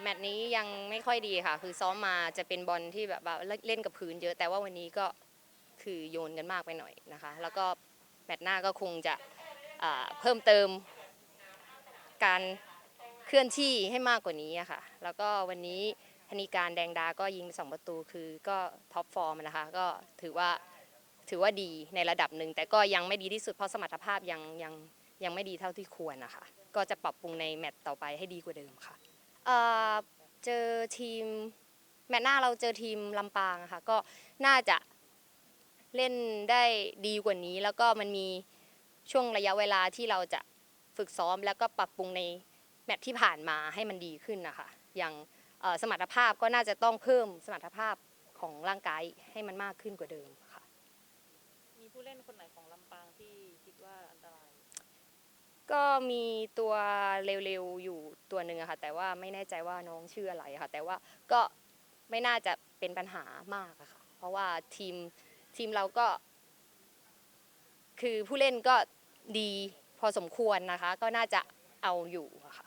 แมตช์นี้ยังไม่ค่อยดีค่ะ คือซ้อมมาจะเป็นบอลที่แบบว่าเล่นกับพื้นเยอะแต่ว่าวันนี้ก็คือโยนกันมากไปหน่อยนะคะ แล้วก็แมตช์หน้าก็คงจะเพิ่มเติมการเคลื่อนที่ให้มากกว่านี้ค่ะ แล้วก็วันนี้ธนิการแดงดาก็ยิงสองประตูคือก็ท็อปฟอร์มนะคะก็ถือว่าถือว่าดีในระดับหนึ่งแต่ก็ยังไม่ดีที่สุดเพราะสมรรถภาพยังยังยังไม่ดีเท่าที่ควรนะคะ ก็จะปรับปรุงในแมตช์ต่อไปให้ดีกว่าเดิมค่ะ เอ่อเจอทีมแมตช์หน้าเราเจอทีมลำปางอะค่ะก็น่าจะเล่นได้ดีกว่านี้ แล้วก็มันมีช่วงระยะเวลาที่เราจะฝึกซ้อม แล้วก็ปรับปรุงในแมตช์ที่ผ่านมาให้มันดีขึ้นนะคะอย่างเอ่อสมรรถภาพก็น่าจะต้องเพิ่มสมรรถภาพของร่างกายให้มันมากขึ้นกว่าเดิมค่ะ มีผู้เล่นคนไหนของลำปางที่คิดว่าอันตราย ก็มีตัวเร็วๆอยู่ตัวหนึ่งอะค่ะ แต่ว่าไม่แน่ใจว่าน้องชื่ออะไรค่ะ แต่ว่าก็ไม่น่าจะเป็นปัญหามากอะค่ะ เพราะว่าทีมทีมเราก็ คือผู้เล่นก็ดีพอสมควรนะคะ ก็น่าจะเอาอยู่อะค่ะ